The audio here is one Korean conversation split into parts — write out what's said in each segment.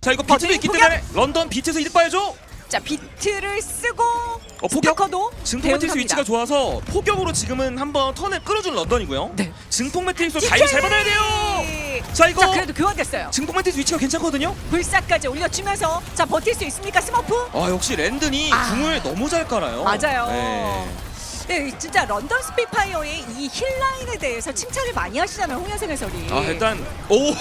자 이거 비트도 있기 포격! 때문에 런던 비트에서 이득 봐야죠. 자 비트를 쓰고 어, 포격? 스타커도 증폭 매트릭스 위치가 좋아서 포격으로 지금은 한번 턴을 끌어준 런던이고요. 네. 증폭 매트릭스 잘, 잘 받아야 돼요. 자 이거 자 그래도 교환됐어요. 증폭 매트릭스 위치가 괜찮거든요. 불사까지 올려주면서 자 버틸 수 있습니까 스머프? 아 역시 랜든이 아. 궁을 너무 잘 깔아요. 맞아요. 네. 네, 진짜 런던 스피파이어의 이 힐라인에 대해서 칭찬을 많이 하시잖아요, 홍현생 해설이. 아 일단 오.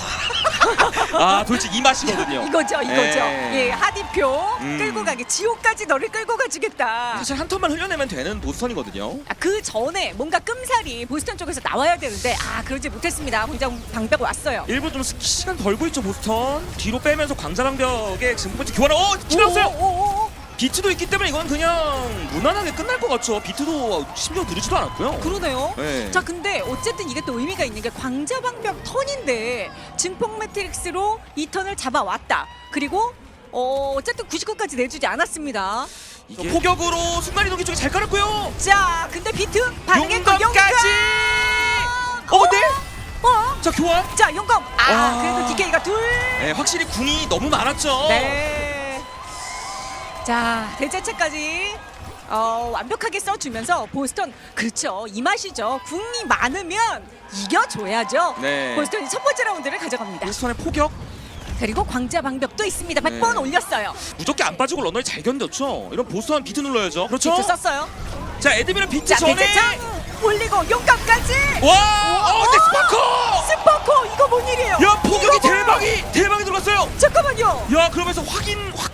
아 솔직히 이 맛이거든요. 이거죠, 이거죠. 예. 예, 하디표 음. 끌고 가기, 지옥까지 너를 끌고 가주겠다. 사실 한 턴만 흘려내면 되는 보스턴이거든요. 아, 그 전에 뭔가 끔살이 보스턴 쪽에서 나와야 되는데 아 그러지 못했습니다. 혼자 방벽 왔어요. 일부 좀 시- 시간 벌고 있죠 보스턴. 뒤로 빼면서 광자방벽에 증폭 매트 교환. 어 지났어요. 비트도 있기 때문에 이건 그냥 무난하게 끝날 것 같죠. 비트도 심지어 누르지도 않았고요. 그러네요. 네. 자 근데 어쨌든 이게 또 의미가 있는 게 광자방벽 턴인데 증폭 매트릭스로 이 턴을 잡아왔다. 그리고 어, 어쨌든 99까지 내주지 않았습니다. 이게 포격으로 순간 이동기 쪽에 잘 깔았고요. 자 근데 비트 반응했고 용감까지. 어, 네. 어? 자 교환. 자 용검. 아 와. 그래도 DK가 둘. 네, 확실히 궁이 너무 많았죠. 네. 자 대자체까지 어, 완벽하게 써주면서 보스턴 그렇죠 이 맛이죠 궁이 많으면 이겨줘야죠. 네. 보스턴이 첫 번째 라운드를 가져갑니다. 보스턴의 포격 그리고 광자 방벽도 있습니다. 100번 네. 올렸어요. 무조건 안 빠지고 런던이 잘 견뎠죠. 이런 보스턴 비트 눌러야죠. 그렇죠. 비트 썼어요. 자 에드미는 비트 자 전에 올리고 용감까지. 와, 어, 근데 어! 스파커! 스파커 이거 뭔 일이에요? 야, 포격이 뭐야? 대박이 대박이 들어갔어요. 잠깐만요. 야, 그러면서 확인 확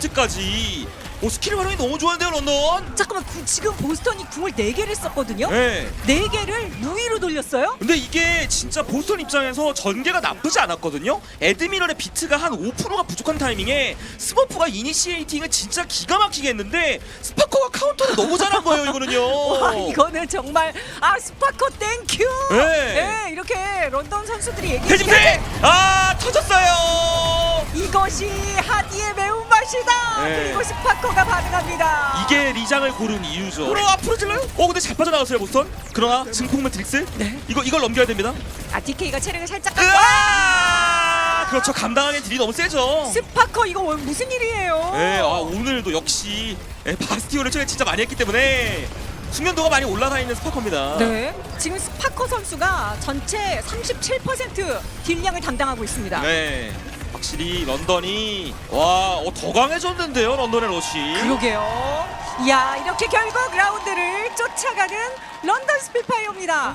비트까지. 오, 스킬 활용이 너무 좋은데요, 런던. 잠깐만 구- 지금 보스턴이 궁을 4개를 썼거든요. 네. 네 개를 무위로 돌렸어요? 근데 이게 진짜 보스턴 입장에서 전개가 나쁘지 않았거든요. 에드미런의 비트가 한 5%가 부족한 타이밍에 스머프가 이니시에이팅을 진짜 기가 막히게 했는데 스파커가 카운터를 너무 잘한 거예요, 이거는요. 와 이거는 정말 아 스파커 땡큐. 네. 네, 이렇게 런던 선수들이 얘기해 대집대! 아, 터졌어요. 이것이 하디의 매운맛 이다. 네. 그리고 스파커가 반응합니다. 이게 리장을 고른 이유죠. 그럼 앞으로 질러요? 어 근데 잘 빠져나갔어요 보스턴. 그러나 증폭 매트릭스. 네. 이거 이걸 넘겨야 됩니다. 아 DK가 체력을 살짝 으아! 그렇죠. 감당하기엔 딜이 너무 세죠. 스파커 이거 뭐- 무슨 일이에요? 네, 아 오늘도 역시 예, 바스티온을 최근에 진짜 많이 했기 때문에 숙련도가 많이 올라가 있는 스파커입니다. 네. 지금 스파커 선수가 전체 37% 딜량을 담당하고 있습니다. 네. 확실히 런던이 와, 어, 더 강해졌는데요, 런던의 러시. 그러게요. 이야 이렇게 결국 라운드를 쫓아가는 런던 스피파이어입니다.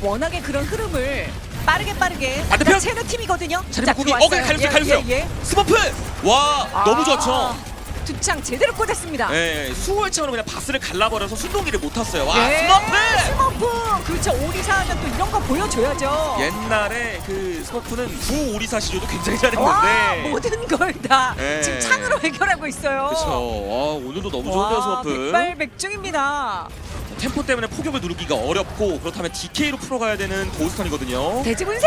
워낙에 그런 흐름을 빠르게 빠르게 반대편! 체르 팀이거든요. 자리 자, 바꾸기. 들어왔어요. 어, 그냥 가려주세요, 예, 가려주세요. 예, 예. 스머프! 와, 너무 아, 좋죠. 두창 제대로 꽂았습니다. 네, 차원로 그냥 바스를 갈라버려서 순동기를 못 탔어요. 와, 예, 스머프! 스머프. 그렇죠. 오리사 하면 또 이런 거 보여줘야죠. 옛날에 그 스머프는 구 오리사 시조도 굉장히 와 잘했는데. 모든 걸다 예. 지금 창으로 해결하고 있어요. 그렇죠. 와, 오늘도 너무 좋은데요, 와, 스머프. 백발백중입니다. 템포 때문에 포격을 누르기가 어렵고 그렇다면 DK로 풀어가야 되는 보스턴이거든요. 대지분세.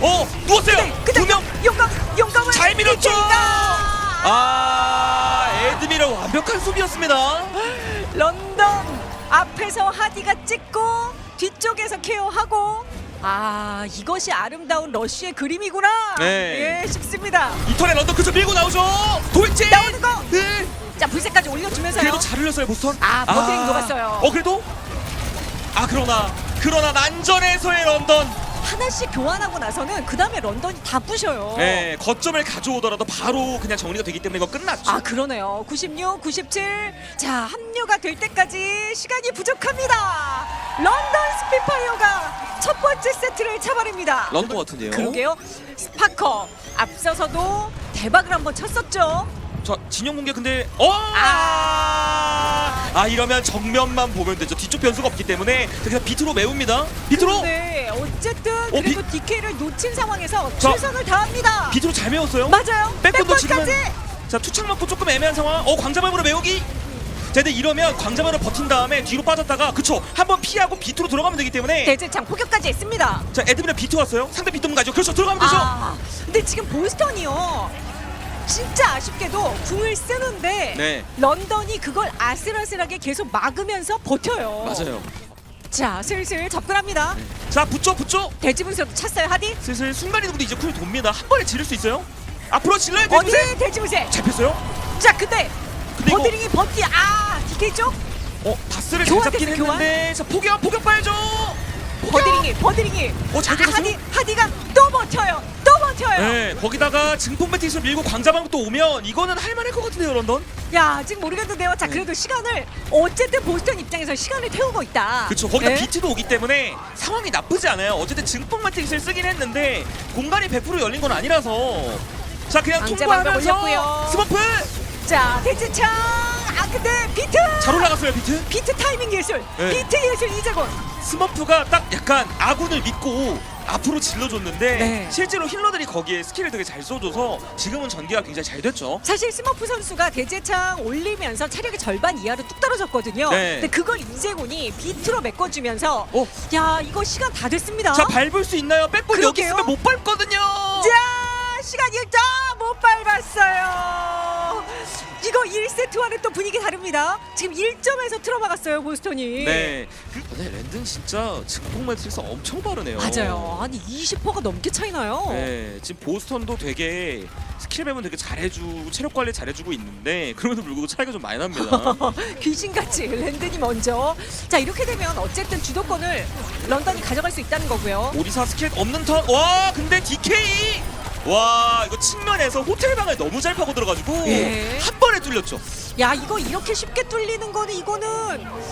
어, 누웠어요. 근데 두 명. 용감 용감을 가 아, 에드미러 완벽한 수비였습니다. 런던 앞에서 하디가 찍고 뒤쪽에서 케어하고 아 이것이 아름다운 러쉬의 그림이구나. 네. 예 싶습니다. 이 턴에 런던 그쪽 밀고 나오죠. 돌진. 나오는 거. 네. 자 불새까지 올려주면서요. 그래도 잘 흘렸어요, 보스턴. 아, 버드링 녹았어요. 어, 그래도. 아, 그러나 그러나 난전에서의 런던. 하나씩 교환하고 나서는 그 다음에 런던이 다 부셔요. 네, 거점을 가져오더라도 바로 그냥 정리가 되기 때문에 이거 끝났죠. 아 그러네요. 96, 97. 자 합류가 될 때까지 시간이 부족합니다. 런던 스피파이어가 첫 번째 세트를 잡아냅니다. 런던 같은데요. 그러게요. 스파커 앞서서도 대박을 한번 쳤었죠. 자, 진영 공개 근데 어! 아. 아 이러면 정면만 보면 되죠. 뒤쪽 변수가 없기 때문에 그냥 비트로 메웁니다. 비트로 네, 어쨌든 어, 그래도 DK를 놓친 상황에서 자. 최선을 다합니다. 비트로 잘 메웠어요. 맞아요. 백번도 지금은 백번까지. 자 투창 맞고 조금 애매한 상황. 어 광자발으로 메우기. 자 근데 이러면 광자발을 버틴 다음에 뒤로 빠졌다가 그쵸 한번 피하고 비트로 들어가면 되기 때문에 대제창 포격까지 했습니다. 자 에드민의 비트 왔어요. 상대 비트만 가죠. 그렇죠 들어가면 되죠. 아, 근데 지금 보스턴이요. 진짜 아쉽게도 궁을 쓰는데 네. 런던이 그걸 아슬아슬하게 계속 막으면서 버텨요. 맞아요. 자, 슬슬 접근합니다. 자 붙죠 붙죠. 대지분서도 찼어요, 하디. 슬슬 순간 이동도 이제 쿨 돕니다. 한 번에 지를 수 있어요. 앞으로 질러야 돼. 어디 대지무새. 잡혔어요? 자 근데 근데 이거 버드링이 버티 아 DK 쪽 어 바스를 잘 교환 잡긴 됐어요, 교환. 했는데 자 포격 포격 봐야죠. 버드링이 버드링이 어, 잘 아, 잡았어요? 하디 하디가 또 버텨요 또 버텨요. 네 거기다가 증폭 매트릭스 밀고 광자방 또 오면 이거는 할만할 것 같은데요 런던. 야 지금 모르겠는데요. 자 네. 그래도 시간을 어쨌든 보스턴 입장에서 시간을 태우고 있다. 그렇죠. 거기다 네? 비트도 오기 때문에 상황이 나쁘지 않아요. 어쨌든 증폭 매트릭스를 쓰긴 했는데 공간이 100% 열린 건 아니라서 자 그냥 통과하면서 올렸고요. 스머프 자 대지창 아 근데 비트 잘 올라갔어요 비트. 비트 타이밍 예술 네. 비트 예술 이재곤 스머프가 딱 약간 아군을 믿고 앞으로 질러줬는데 네. 실제로 힐러들이 거기에 스킬을 되게 잘 써줘서 지금은 전개가 굉장히 잘 됐죠. 사실 스머프 선수가 대제창 올리면서 체력의 절반 이하로 뚝 떨어졌거든요. 네. 근데 그걸 이재곤이 비트로 메꿔주면서 어, 야 이거 시간 다 됐습니다. 자 밟을 수 있나요? 백볼 여기 그러게요. 있으면 못 밟거든요. 자, 시간 일정 못 밟았어요. 이거 1세트와는 또 분위기 다릅니다. 지금 1점에서 틀어막았어요 보스턴이. 네, 그, 네 랜든 진짜 증폭 매트릭스 엄청 빠르네요. 맞아요. 아니 20%가 넘게 차이 나요. 네, 지금 보스턴도 되게 스킬 맵은 되게 잘해주고 체력 관리 잘해주고 있는데 그럼에도 불구하고 차이가 좀 많이 납니다. 귀신같이 랜든이 먼저. 자 이렇게 되면 어쨌든 주도권을 런던이 가져갈 수 있다는 거고요. 오리사 스킬 없는 턴. 와, 근데 DK. 와, 이거 측면에서 호텔 방을 너무 잘 파고 들어가지고 예. 한 번에 뚫렸죠. 야 이거 이렇게 쉽게 뚫리는 거는 이거는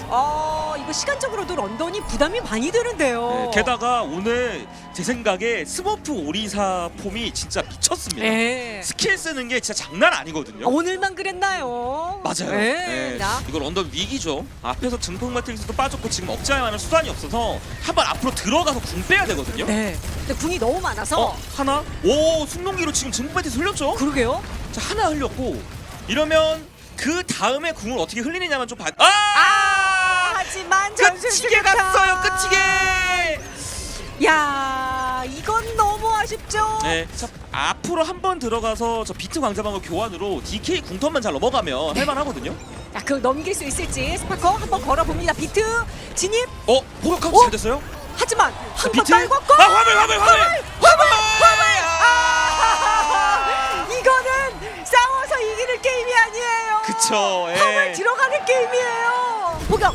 어 이거 시간적으로도 런던이 부담이 많이 되는데요. 네, 게다가 오늘 제 생각에 스머프 오리사 폼이 진짜 미쳤습니다. 예. 스킬 쓰는 게 진짜 장난 아니거든요. 오늘만 그랬나요? 맞아요. 예. 네. 자, 이거 런던 위기죠. 앞에서 증폭 매트릭스도 빠졌고 지금 억제할 만한 수단이 없어서 한 번 앞으로 들어가서 궁 빼야 되거든요. 네. 근데 궁이 너무 많아서 어 하나? 오 순동기로 지금 증폭 매트릭스 흘렸죠? 그러게요. 자 하나 흘렸고 이러면 그 다음에 궁을 어떻게 흘리느냐만 좀 봐. 아! 아, 하지만 끝이게 수류탄. 갔어요. 끝이게. 야, 이건 너무 아쉽죠. 네. 자 앞으로 한 번 들어가서 저 비트 광자방어 교환으로 DK 궁턴만 잘 넘어가면 할만하거든요. 자, 그 넘길 수 있을지 스파커 한번 걸어봅니다. 비트 진입. 어 포격 카운트 어? 잘 됐어요? 하지만 한 번 비트? 떨궜고 아 화물 화물 화물 화물 아, 아니에요. 그쵸. 예. 험을 들어가는 게임이에요. 포격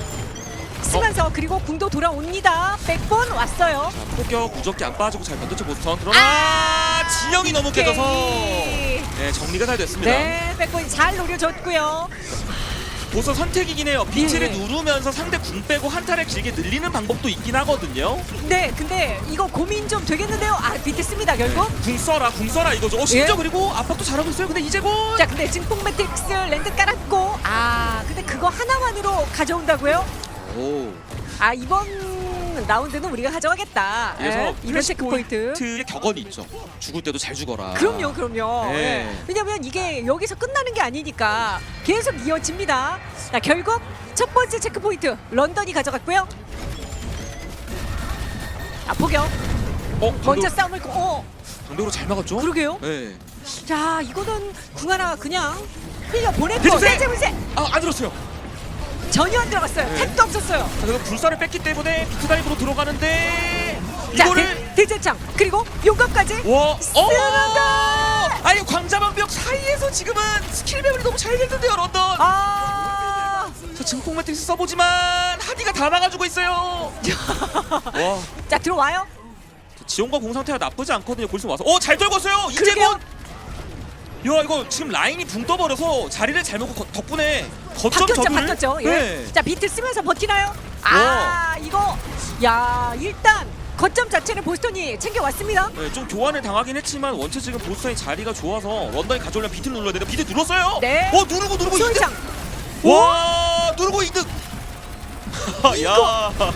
쓰면서 그리고 궁도 돌아옵니다. 100번 왔어요. 자, 포격 무적기 안 빠지고 잘 건졌죠 보스턴. 그러나 지형이 너무 깨져서 오케이. 네 정리가 잘 됐습니다. 네, 100번 잘 노려줬고요. 보스 선택이긴 해요. 비트를 예. 누르면서 상대 궁 빼고 한타를 길게 늘리는 방법도 있긴 하거든요. 네, 근데 이거 고민 좀 되겠는데요. 아, 비트 씁니다 결국. 궁 써라 궁 써라 이거죠. 어 심지어 예. 그리고 압박도 잘하고 있어요. 근데 이제 곧 자, 근데 증폭 매트릭스 랜드 깔았고, 아, 근데 그거 하나만으로 가져온다고요? 오. 아, 이번 라운드는 우리가 가져가겠다. 그래서 예, 이번 체크 포인트. 의 격언이 있죠. 죽을 때도 잘 죽어라. 그럼요, 그럼요. 네. 예. 왜냐면 이게 여기서 끝나는 게 아니니까 계속 이어집니다. 자, 결국 첫 번째 체크 포인트 런던이 가져갔고요. 아, 포격. 어 먼저 싸움을 거. 어, 방벽으로 잘 막았죠. 그러게요. 네. 자, 이거는 궁 하나 그냥 흘려 보냈고 대주세! 대제문세 아안 들었어요. 전혀 안 들어갔어요. 네. 택도 없었어요. 자, 그래서 불사를 뺐기 때문에 비트 다이브로 들어가는데 자, 이거를 대, 대제창 그리고 용감까지. 와, 쓰는다! 어! 아니 광자방벽 사이에서 지금은 스킬 배분이 너무 잘 됐는데요, 런던. 아, 저 증폭 매트릭스 써보지만 하디가 다 막아주고 있어요. 와, 자 들어와요. 지원과 공 상태가 나쁘지 않거든요. 골수 와서, 어, 잘 떨궜어요. 이재곤. 야, 이거 지금 라인이 붕 떠버려서 자리를 잘 먹고 거- 덕분에 거점 바뀌었죠, 저그를. 바뀌었죠. 예. 네. 자 비트 쓰면서 버티나요? 아, 이거 야 일단 거점 자체는 보스턴이 챙겨왔습니다. 네, 좀 교환을 당하긴 했지만 원체 지금 보스턴이 자리가 좋아서 런던이 가져오려면 비트를 눌러야 되는데 비트 눌렀어요. 네. 어, 누르고 누르고 이득. 와, 누르고 이득. 야.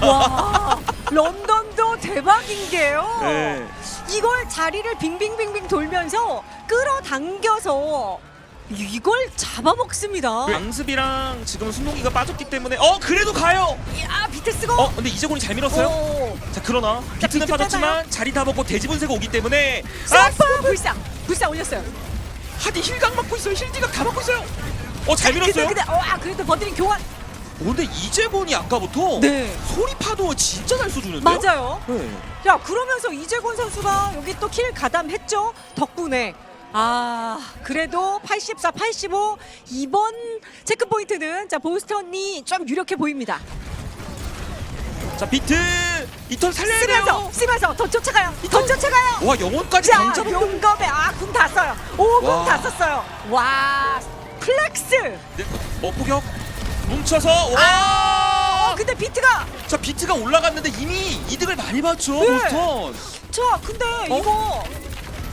와 런던도 대박인 게요. 네. 이걸 자리를 빙빙빙빙 돌면서 끌어당겨서 이걸 잡아먹습니다. 강습이랑 지금 순동기가 빠졌기 때문에 어 그래도 가요. 야 비트 쓰고. 어 근데 이재곤이 잘 밀었어요. 오. 자 그러나 자, 비트는 비트 빠졌지만 빼나요? 자리 다 먹고 대지분세가 오기 때문에 아 서프 불상 불상 올렸어요. 하디 힐각 맞고 있어요. 힐디각 다 맞고 있어요. 어잘 근데 밀었어요. 근데 어, 아 그래도 버드링 교환. 어, 근데 이재곤이 아까부터 네. 소리 파도 진짜 잘 쏘주는데요. 맞아요. 네. 야 그러면서 이재곤 선수가 여기 또 킬 가담했죠. 덕분에 아 그래도 84, 85 이번 체크 포인트는 자 보스턴이 좀 유력해 보입니다. 자 비트 이턴 살려야 쓰면서 돼요. 쓰면서 더 쫓아가요. 더 쫓아가요. 와 영혼까지 자 강잡. 용검에 아궁 다 써요. 오궁 와. 다 썼어요. 와 플렉스. 네, 어 포격 뭉쳐서 와. 아 근데 비트가 자 비트가 올라갔는데 이미 이득을 많이 봤죠 네. 보스턴. 자 근데 어? 이거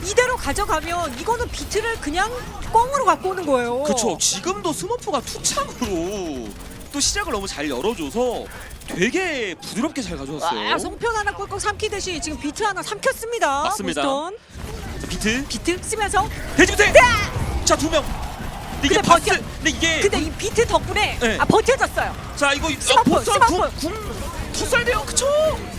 이대로 가져가면 이거는 비트를 그냥 꽁으로 갖고 오는 거예요. 그렇죠. 지금도 스머프가 투창으로 또 시작을 너무 잘 열어줘서 되게 부드럽게 잘 가져왔어요. 아, 송편 하나 꿀꺽 삼키듯이 지금 비트 하나 삼켰습니다. 맞습니다. 보스턴. 자, 비트 비트 쓰면서 돼지부대. 자두 명. 근데 이게 근데 바스. 버텨. 근데 이게 근데 이 비트 덕분에 네. 아 버텨졌어요. 자 이거 스머프, 보스턴 스머프. 궁궁 투살 돼요. 그쵸?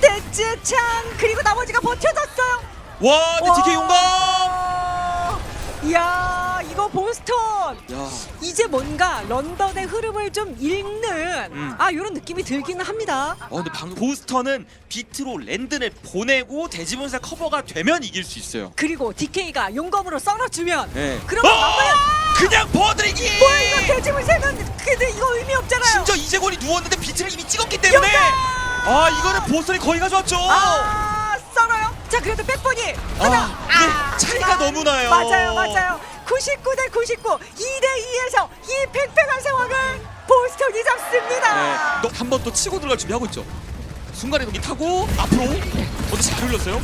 대지창 그리고 나머지가 버텨졌어요. 와, 근데 DK 용감. 와. 이야 이거 보스턴 야, 이제 뭔가 런던의 흐름을 좀 읽는 음. 아 이런 느낌이 들기는 합니다. 어 근데 방금 보스턴은 비트로 랜드를 보내고 대지분사 커버가 되면 이길 수 있어요. 그리고 DK가 용검으로 썰어주면 네. 그러면 막아요. 그냥 버드리기. 뭐야 이거 대지물색은 근데 이거 의미 없잖아요. 심지어 이재곤이 누웠는데 비트를 이미 찍었기 때문에 용감! 아 이거는 보스턴이 거의 가져왔죠. 아 썰어요. 자 그래도 백번이 하나 아, 이게 차이가 너무 나요. 맞아요 맞아요. 99 대 99 2 대 2에서 이 팽팽한 상황을 보스턴이 잡습니다. 네, 한번 또 치고 들어갈 준비하고 있죠. 순간에 동기 타고 앞으로 어디 잘 흘렸어요?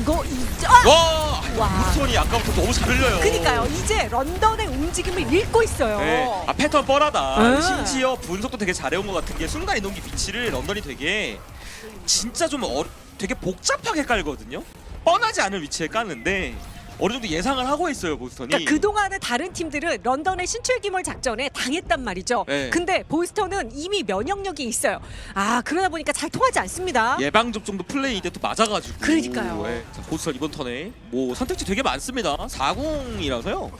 이거 이제 아! 와, 와. 보스턴이 아까부터 너무 잘 흘려요. 그니까요 이제 런던의 움직임을 읽고 있어요. 네, 아 패턴 뻔하다. 음. 심지어 분석도 되게 잘해온 것 같은 게 순간 이동기 위치를 런던이 되게 진짜 좀 어, 되게 복잡하게 깔거든요. 뻔하지 않은 위치에 까는데 어느 정도 예상을 하고 있어요 보스턴이. 그러니까 그동안의 다른 팀들은 런던의 신출기몰 작전에 당했단 말이죠. 네. 근데 보스턴은 이미 면역력이 있어요. 아 그러다 보니까 잘 통하지 않습니다. 예방 접종도 플레이 때또 맞아가지고. 그러니까요. 예. 자, 보스턴 이번 턴에 뭐 선택지 되게 많습니다. 40이라서요.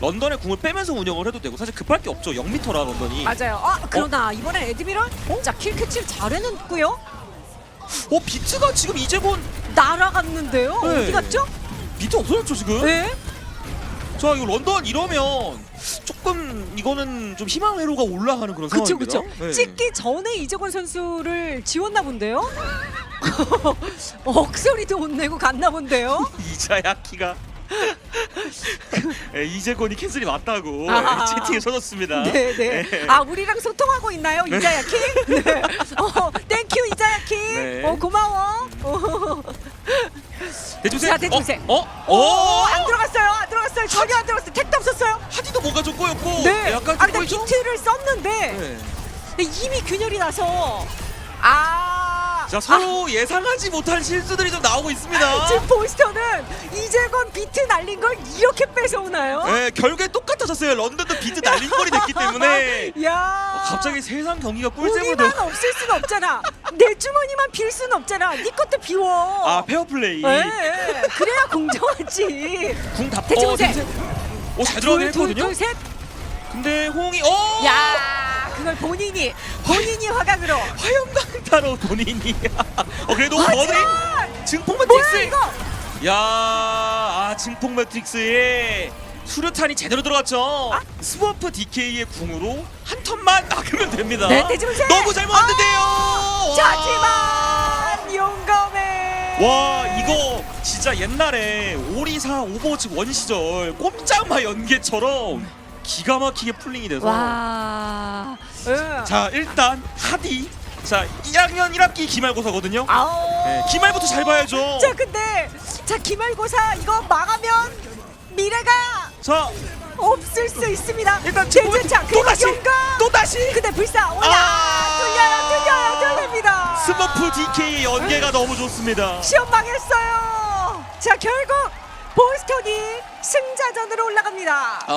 런던의 궁을 빼면서 운영을 해도 되고 사실 급할 게 없죠. 0m라 런던이. 맞아요. 아 그러나 이번엔 에드미런 자 킬 캐치를 잘해냈고요. 어 비트가 지금 이제 본 날아갔는데요. 네. 어디 갔죠? 비트 없어졌죠 지금. 네. 자 이거 런던 이러면 조금 이거는 좀 희망 회로가 올라가는 그런 그쵸 상황입니다. 그쵸. 네. 찍기 전에 이재권 선수를 지웠나 본데요. 억소리도 못 내고 갔나 본데요. 이자야키가 예, 이재권이 캔슬이 맞다고 아하. 채팅에 써줬습니다. 네네. 예. 아 우리랑 소통하고 있나요 이자야키? 네. 어 땡큐 이자야키. 네. 어 고마워. 어. 대주세. 자, 대주세. 어? 어? 어? 안 들어갔어요. 안 들어갔어요. 전혀 안 들어갔어요. 택도 없었어요. 하디도 뭔가 좀 꼬였고 네. 약간 아좀 근데 꼬이죠? 비트를 썼는데 네. 이미 균열이 나서 아. 자 서로 예상하지 못한 실수들이 좀 나오고 있습니다. 아, 지금 보스턴은 이재건 비트 날린 걸 이렇게 뺏어오나요? 네, 결국에 똑같아졌어요. 런던도 비트 날린 꼴이 됐기 때문에 야. 어, 갑자기 세상 경기가 꿀잼으로 우리만 없을 순 없잖아. 내 주머니만 빌 순 없잖아. 네 것도 비워. 아 페어플레이 네, 그래야 공정하지. 궁다 대치문세. 오잘 들어가긴 둘, 했거든요. 둘, 셋. 근데 호응이 어 야, 그걸 본인이 본인이 화각으로. 화염강타로 본인이 어 그래도 버니 증폭 뭐야 매트릭스 이거? 야아 증폭 매트릭스에 수류탄이 제대로 들어갔죠 아? 스워프 DK의 궁으로 한 턴만 막으면 됩니다 네, 대지문세. 너무 잘 먹었는데요 와. 하지만 용감해. 와 이거 진짜 옛날에 오리사 오버워치 원 시절 꼼짝마 연계처럼 기가 막히게 풀링이 돼서 와. 응. 자 일단 하디 자 1학년 1학기 기말고사거든요 아오. 네, 기말부터 잘 봐야죠 자 근데 자 기말고사 이거 망하면 미래가 자 없을 수 있습니다. 일단 대제차 또 그리고 다시. 또 다시 근데 불사 올라 아! 뚫려요 뚫려요 뚫립니다. 스머프 DK 연계가 너무 좋습니다 시험 망했어요. 자 결국 보스턴이 승자전으로 올라갑니다.